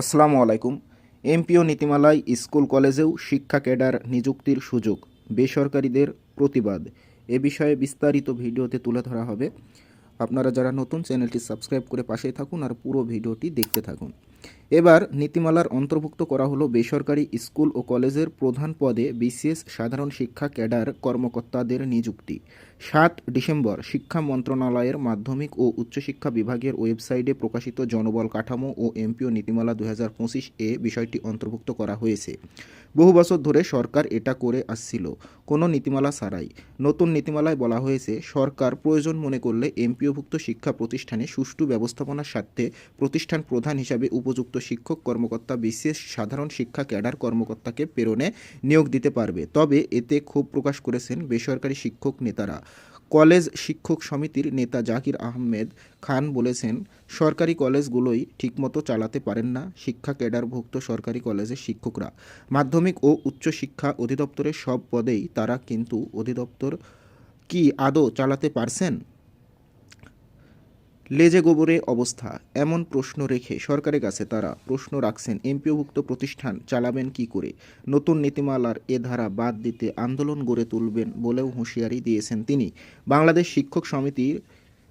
আসসালামু আলাইকুম। এমপিও নীতিমালায় স্কুল কলেজেও শিক্ষা ক্যাডার নিযুক্তির সুযোগ, বেসরকারিদের প্রতিবাদ। এ বিষয়ে বিস্তারিত ভিডিওতে তুলে ধরা হবে। আপনারা যারা নতুন, চ্যানেলটি সাবস্ক্রাইব করে পাশে থাকুন আর পুরো ভিডিওটি দেখতে থাকুন। এবার নীতিমালার অন্তর্ভুক্ত করা হলো বেসরকারি স্কুল ও কলেজের প্রধান পদে বিসিএস সাধারণ শিক্ষা ক্যাডার কর্মকর্তাদের নিযুক্তি। সাত ডিসেম্বর শিক্ষা মন্ত্রণালয়ের মাধ্যমিক ও উচ্চশিক্ষা বিভাগের ওয়েবসাইটে প্রকাশিত জনবল কাঠামো ও এমপিও নীতিমালা দু হাজার পঁচিশ এ বিষয়টি অন্তর্ভুক্ত করা হয়েছে। বহু বছর ধরে সরকার এটা করে আসছিল, কোনো নীতিমালা ছাড়াই। নতুন নীতিমালায় বলা হয়েছে, সরকার প্রয়োজন মনে করলে এমপিওভুক্ত শিক্ষা প্রতিষ্ঠানে সুষ্ঠু ব্যবস্থাপনার স্বার্থে প্রতিষ্ঠান প্রধান হিসাবে উপযুক্ত শিক্ষক, কর্মকর্তা, বিশেষ সাধারণ শিক্ষা ক্যাডার, কর্মকর্তাকে প্রেরণে নিয়োগ দিতে পারবে। তবে এতে ক্ষোভ প্রকাশ করেছেন বেসরকারি শিক্ষক নেতারা। কলেজ শিক্ষক সমিতির নেতা জাকির আহমেদ খান বলেছেন, সরকারি কলেজগুলোই ঠিকমতো চালাতে পারেন না শিক্ষা ক্যাডারভুক্ত সরকারি কলেজের শিক্ষকরা। মাধ্যমিক ও উচ্চ শিক্ষা অধিদপ্তরের সব পদেই তারা কিন্তু অধিদপ্তর কি আদৌ চালাতে পারছেন? লেজে গোবরে অবস্থা, এমন প্রশ্ন রেখে সরকারের কাছে তারা প্রশ্ন রাখছেন, এমপিওভুক্ত প্রতিষ্ঠান চালাবেন কি করে? নতুন নীতিমালার এ ধারা বাদ দিতে আন্দোলন গড়ে তুলবেন বলেও হুঁশিয়ারি দিয়েছেন তিনি। বাংলাদেশ শিক্ষক সমিতির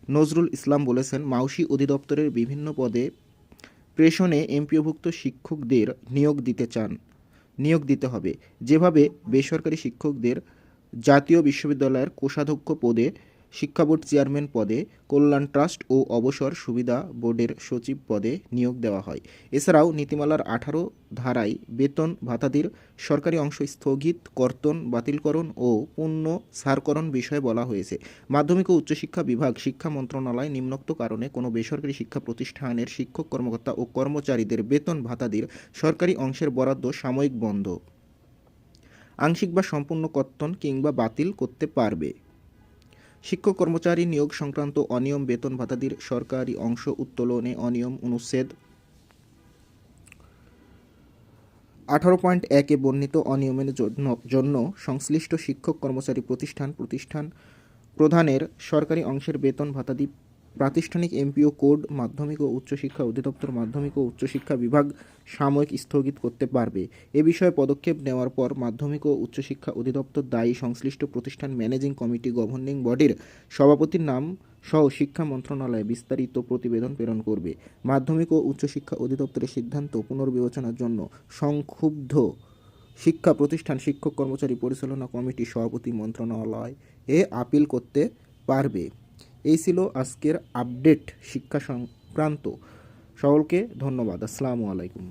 নজরুল ইসলাম বলেছেন, মাউসি অধিদপ্তরের বিভিন্ন পদে প্রেষণে এমপিওভুক্ত শিক্ষকদের নিয়োগ দিতে চান, নিয়োগ দিতে হবে। যেভাবে বেসরকারি শিক্ষকদের জাতীয় বিশ্ববিদ্যালয়ের কোষাধ্যক্ষ পদে শিক্ষা বোর্ড চেয়ারম্যান পদে কল্যাণ ট্রাস্ট ও অবসর সুবিধা বোর্ডের সচিব পদে নিয়োগ দেওয়া হয়। এছাড়াও নীতিমালার আঠারো ধারায় বেতন ভাতাদির সরকারি অংশ স্থগিত, কর্তন বাতিলকরণ ও পূর্ণ সারকরণ বিষয়ে বলা হয়েছে। মাধ্যমিক ও উচ্চশিক্ষা বিভাগ শিক্ষা মন্ত্রণালয় নিম্নোক্ত কারণে কোনো বেসরকারি শিক্ষা প্রতিষ্ঠানের শিক্ষক কর্মকর্তা ও কর্মচারীদের বেতন ভাতাদির সরকারি অংশের বরাদ্দ সাময়িক বন্ধ। আংশিক বা সম্পূর্ণ কর্তন কিংবা বাতিল করতে পারবে। শিক্ষক কর্মচারী নিয়োগ সংক্রান্ত অনিয়ম বেতন ভাতাদির সরকারি অংশ উত্তোলনে অনিয়ম অনুচ্ছেদ। আঠারো পয়েন্ট একে বর্ণিত অনিয়মের জন্য সংশ্লিষ্ট শিক্ষক কর্মচারী প্রতিষ্ঠান প্রতিষ্ঠান প্রধানের সরকারি অংশের বেতন ভাতাদি প্রাতিষ্ঠানিক এমপিও কোড মাধ্যমিক ও উচ্চশিক্ষা অধিদপ্তর মাধ্যমিক ও উচ্চশিক্ষা বিভাগ সাময়িক স্থগিত করতে পারবে। এ বিষয়ে পদক্ষেপ নেওয়ার পর মাধ্যমিক ও উচ্চশিক্ষা অধিদপ্তর দায়ী সংশ্লিষ্ট প্রতিষ্ঠান ম্যানেজিং কমিটি গভর্নিং বডির সভাপতির নাম সহ শিক্ষা মন্ত্রণালয়ে বিস্তারিত প্রতিবেদন প্রেরণ করবে। মাধ্যমিক ও উচ্চশিক্ষা অধিদপ্তরের সিদ্ধান্ত পুনর্বিবেচনার জন্য সংক্ষুব্ধ শিক্ষা প্রতিষ্ঠান শিক্ষক কর্মচারী পরিচালনা কমিটি সভাপতি মন্ত্রণালয় এ আপিল করতে পারবে। এই ছিল আজকের আপডেট শিক্ষা সংক্রান্ত। সকলকে ধন্যবাদ। আসসালামু আলাইকুম।